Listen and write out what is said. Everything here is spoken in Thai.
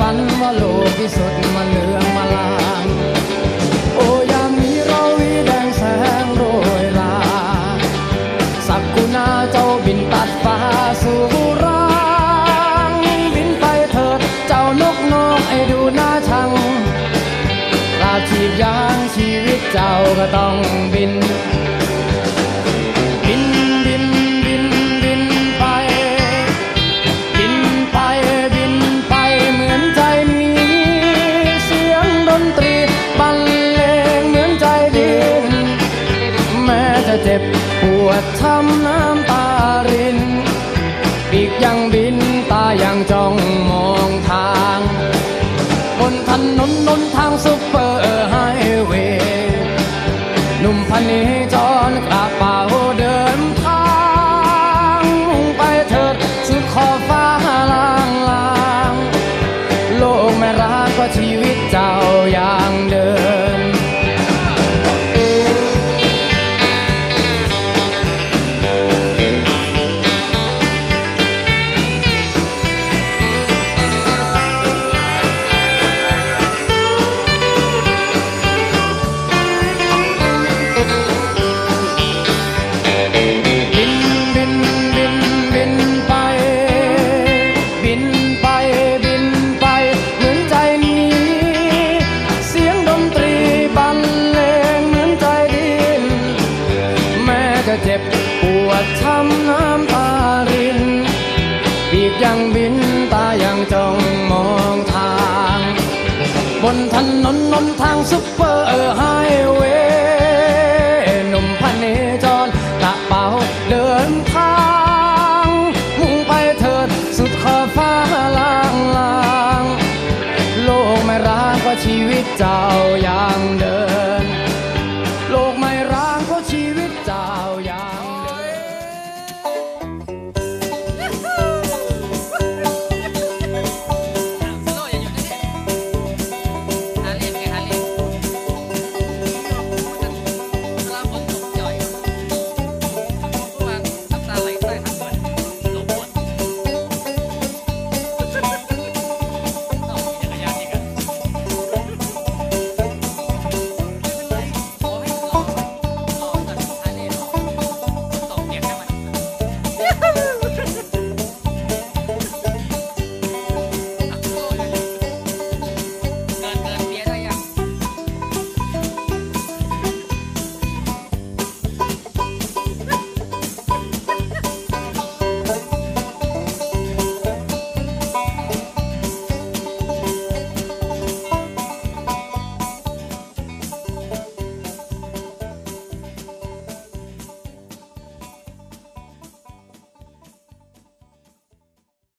ฝันว่าโลกที่สดมันเหลืองมาลางโอ้ยามนี้เราวีแดงแสงโรยลา สักกุณาเจ้าบินตัดฟ้าสู่รางบินไปเถิดเจ้านกนกไอ้ดูน่าชังลาชีพยางชีวิตเจ้าก็ต้องบิน วดช้ำน้ำตาริน ปีกยังบินตายังจ้องมองทาง บนถนนนนทางซุปเปอร์ไฮเวย์หนุ่มพันนี้จรกระเป๋าเดินทางไปเถิดสุดขอบฟ้าลางลาง โลกไม่รักก็ชีวิตเจ้าอย่า วดทำน้ำตารินปีกยังบินตายังจ้องมองทาง บนถนนนนทางซุปเปอร์ไฮเวย์หนุ่มพเนจรกระเป๋าเดินทาง มุ่งไปเถิดสุดขอบฟ้าล่างลาง โลกไม่ร้างก็ชีวิตเจ้าอยังเดิน